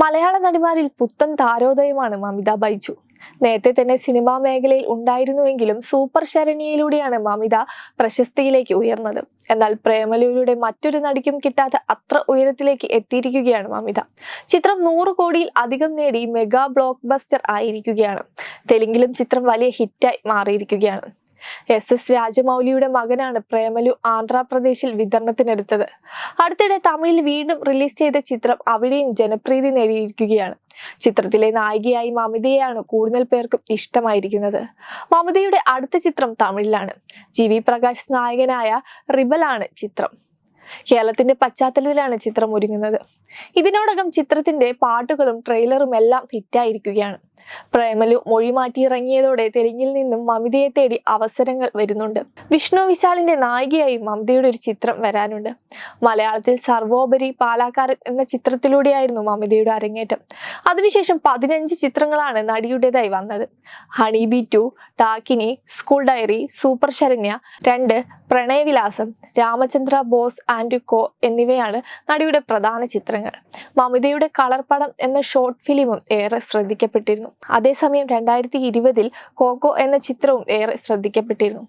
മലയാള നടിമാരിൽ പുത്തൻ താരോദയമാണ് മമിത ബൈജു. നേരത്തെ തന്നെ സിനിമാ മേഖലയിൽ ഉണ്ടായിരുന്നുവെങ്കിലും സൂപ്പർ ശരണിയിലൂടെയാണ് മമിത പ്രശസ്തിയിലേക്ക് ഉയർന്നത്. എന്നാൽ പ്രേമലൂരുടെ മറ്റൊരു നടിക്കും കിട്ടാത്ത അത്ര ഉയരത്തിലേക്ക് എത്തിയിരിക്കുകയാണ് മമിത. ചിത്രം നൂറ് കോടിയിൽ അധികം നേടി മെഗാ ബ്ലോക്ക് ബസ്റ്റർ ആയിരിക്കുകയാണ്. തെലുങ്കിലും ചിത്രം വലിയ ഹിറ്റായി മാറിയിരിക്കുകയാണ്. എസ് എസ് രാജമൗലിയുടെ മകനാണ് പ്രേമലു ആന്ധ്രാപ്രദേശിൽ വിതരണത്തിനെടുത്തത്. അടുത്തിടെ തമിഴിൽ വീണ്ടും റിലീസ് ചെയ്ത ചിത്രം അവിടെയും ജനപ്രീതി നേടിയിരിക്കുകയാണ്. ചിത്രത്തിലെ നായികയായി മമിതയെയാണ് കൂടുതൽ പേർക്കും ഇഷ്ടമായിരിക്കുന്നത്. മമിതയുടെ അടുത്ത ചിത്രം തമിഴിലാണ്. ജി വി പ്രകാശ് നായകനായ റിബലാണ് ചിത്രം. കേരളത്തിന്റെ പശ്ചാത്തലത്തിലാണ് ചിത്രം ഒരുങ്ങുന്നത്. ഇതിനോടകം ചിത്രത്തിന്റെ പാട്ടുകളും ട്രെയിലറും എല്ലാം ഹിറ്റായിരിക്കുകയാണ്. പ്രേമലു മൊഴി മാറ്റി ഇറങ്ങിയതോടെ തെലുങ്കിൽ നിന്നും മമിതയെ തേടി അവസരങ്ങൾ വരുന്നുണ്ട്. വിഷ്ണു വിശാലിന്റെ നായികയായി മമിതയുടെ ഒരു ചിത്രം വരാനുണ്ട്. മലയാളത്തിൽ സർവോപരി പാലാക്കാരൻ എന്ന ചിത്രത്തിലൂടെയായിരുന്നു മമിതയുടെ അരങ്ങേറ്റം. അതിനുശേഷം പതിനഞ്ച് ചിത്രങ്ങളാണ് നടിയുടേതായി വന്നത്. ഹണി ബി ടു ടാക്കിനി സ്കൂൾ ഡയറി സൂപ്പർ ശരണ്യ രണ്ട് Pranayavilasam Ramachandra boss and co എന്നിവയാണ് നടിയുടെ പ്രധാന ചിത്രങ്ങൾ. മമിതയുടെ കളർ പടം എന്ന ഷോർട്ട് ഫിലിമും ഏറെ ശ്രദ്ധിക്കപ്പെട്ടിരുന്നു. അതേസമയം രണ്ടായിരത്തി ഇരുപതിൽ കോക്കോ എന്ന ചിത്രവും ഏറെ ശ്രദ്ധിക്കപ്പെട്ടിരുന്നു.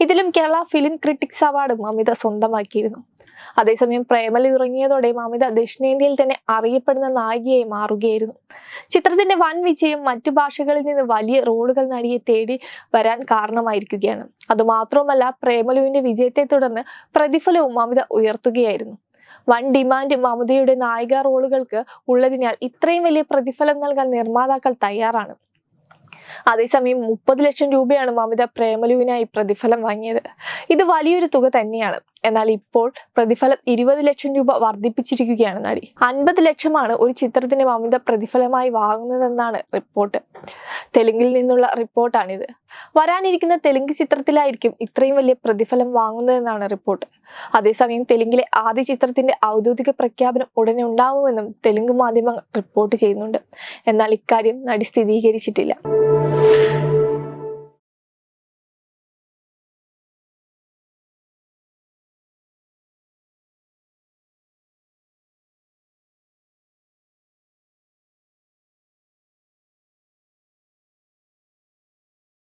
ഇതിലും Kerala film critics award Mamitha സ്വന്തമാക്കിയിരുന്നു. അതേസമയം പ്രേമല ഇറങ്ങിയതോടെ മമിത ദക്ഷിണേന്ത്യയിൽ തന്നെ അറിയപ്പെടുന്ന നായികയായി മാറുകയായിരുന്നു. ചിത്രത്തിന്റെ വൻ വിജയം മറ്റു ഭാഷകളിൽ നിന്ന് വലിയ റോളുകൾ നടിയെ തേടി വരാൻ കാരണമായിരിക്കുകയാണ്. അതുമാത്രവുമല്ല പ്രേമലുവിന്റെ വിജയത്തെ തുടർന്ന് പ്രതിഫലവും മമിത ഉയർത്തുകയായിരുന്നു. വൺ ഡിമാൻഡ് മമതയുടെ നായിക റോളുകൾക്ക് ഉള്ളതിനാൽ ഇത്രയും വലിയ പ്രതിഫലം നൽകാൻ നിർമ്മാതാക്കൾ തയ്യാറാണ്. അതേസമയം മുപ്പത് ലക്ഷം രൂപയാണ് മമിത പ്രേമലുവിനായി പ്രതിഫലം വാങ്ങിയത്. ഇത് വലിയൊരു തുക തന്നെയാണ്. എന്നാൽ ഇപ്പോൾ പ്രതിഫലം ഇരുപത് ലക്ഷം രൂപ വർദ്ധിപ്പിച്ചിരിക്കുകയാണ് നടി. അൻപത് ലക്ഷമാണ് ഒരു ചിത്രത്തിന് മമിത പ്രതിഫലമായി വാങ്ങുന്നതെന്നാണ് റിപ്പോർട്ട്. തെലുങ്കിൽ നിന്നുള്ള റിപ്പോർട്ടാണിത്. വരാനിരിക്കുന്ന തെലുങ്ക് ചിത്രത്തിലായിരിക്കും ഇത്രയും വലിയ പ്രതിഫലം വാങ്ങുന്നതെന്നാണ് റിപ്പോർട്ട്. അതേസമയം തെലുങ്കിലെ ആദ്യ ചിത്രത്തിന്റെ ഔദ്യോഗിക പ്രഖ്യാപനം ഉടനെ ഉണ്ടാവുമെന്നും തെലുങ്ക് മാധ്യമങ്ങൾ റിപ്പോർട്ട് ചെയ്യുന്നുണ്ട്. എന്നാൽ ഇക്കാര്യം നടി സ്ഥിരീകരിച്ചിട്ടില്ല.